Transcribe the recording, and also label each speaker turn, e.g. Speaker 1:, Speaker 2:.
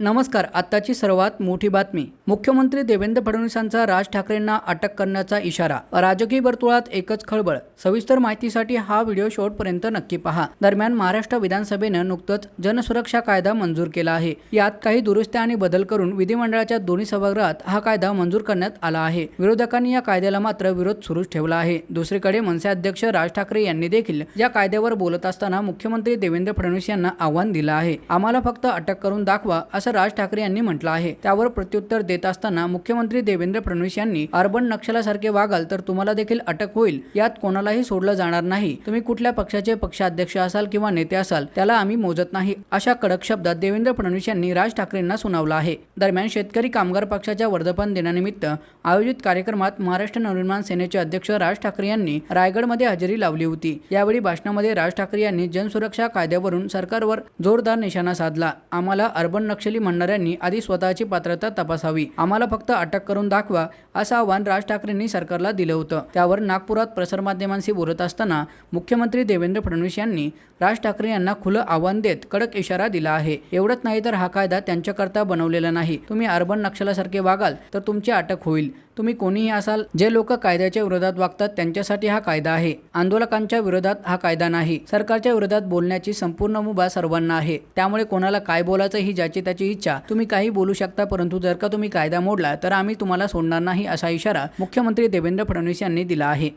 Speaker 1: नमस्कार आत्ताची सर्वात मोठी बातमी. मुख्यमंत्री देवेंद्र फडणवीसांचा राज ठाकरेंना अटक करण्याचा इशारा. राजकीय वर्तुळात एकच खळबळ. सविस्तर माहितीसाठी हा व्हिडिओ शेवटपर्यंत नक्की पहा. दरम्यान महाराष्ट्र विधानसभेनं नुकतंच जनसुरक्षा कायदा मंजूर केला आहे. यात काही दुरुस्त्या आणि बदल करून विधिमंडळाच्या दोन्ही सभागृहात हा कायदा मंजूर करण्यात आला आहे. विरोधकांनी या कायद्याला मात्र विरोध सुरूच ठेवला आहे. दुसरीकडे मनसे अध्यक्ष राज ठाकरे यांनी देखील या कायद्यावर बोलत असताना मुख्यमंत्री देवेंद्र फडणवीस यांना आव्हान दिलं आहे. आम्हाला फक्त अटक करून दाखवा असं राज ठाकरे यांनी म्हटलं आहे. त्यावर प्रत्युत्तर देत असताना मुख्यमंत्री देवेंद्र फडणवीस यांनी अर्बन नक्षलासारखे वागाल तर तुम्हाला देखील अटक होईल. यात कोणालाही सोडलं जाणार नाही. तुम्ही कुठल्या पक्षाचे पक्षाध्यक्ष असाल किंवा नेते असाल त्याला आम्ही मोजत नाही. अशा कडक शब्दात देवेंद्र फडणवीस यांनी राज ठाकरेंना सुनावलं आहे. दरम्यान शेतकरी कामगार पक्षाच्या वर्धापन दिनानिमित्त आयोजित कार्यक्रमात महाराष्ट्र नवनिर्माण सेनेचे अध्यक्ष राज ठाकरे यांनी रायगडमध्ये हजेरी लावली होती. यावेळी भाषणामध्ये राज ठाकरे यांनी जनसुरक्षा कायद्यावरून सरकारवर जोरदार निशाणा साधला. आम्हाला अर्बन नक्षली म्हणणाऱ्यांनी आधी स्वतःची पात्रता तपासावी. आम्हाला फक्त अटक करून दाखवा असं आव्हान राज ठाकरेंनी सरकारला दिलं होतं. त्यावर नागपुरात प्रसारमाध्यमांशी बोलत असताना मुख्यमंत्री देवेंद्र फडणवीस यांनी राज ठाकरे यांना खुलं आव्हान देत कडक इशारा दिला आहे. एवढंच नाही तर हा कायदा त्यांच्याकरता बनवलेला नाही. तुम्ही अर्बन नक्षलासारखे वागाल तर तुमची अटक होईल. तुम्ही कोणीही असाल जे लोक कायद्याच्या विरोधात वागतात त्यांच्यासाठी हा कायदा आहे. आंदोलकांच्या विरोधात हा कायदा नाही. सरकारच्या विरोधात बोलण्याची संपूर्ण मुभा सर्वांना आहे. त्यामुळे कोणाला काय बोलायचं ही ज्याची त्याची इच्छा तुम्ही काही बोलू शकता परंतु जर का तुम्ही कायदा मोडला तर आम्ही तुम्हाला सोडणार नाही असा इशारा मुख्यमंत्री देवेंद्र फडणवीस यांनी दिला आहे.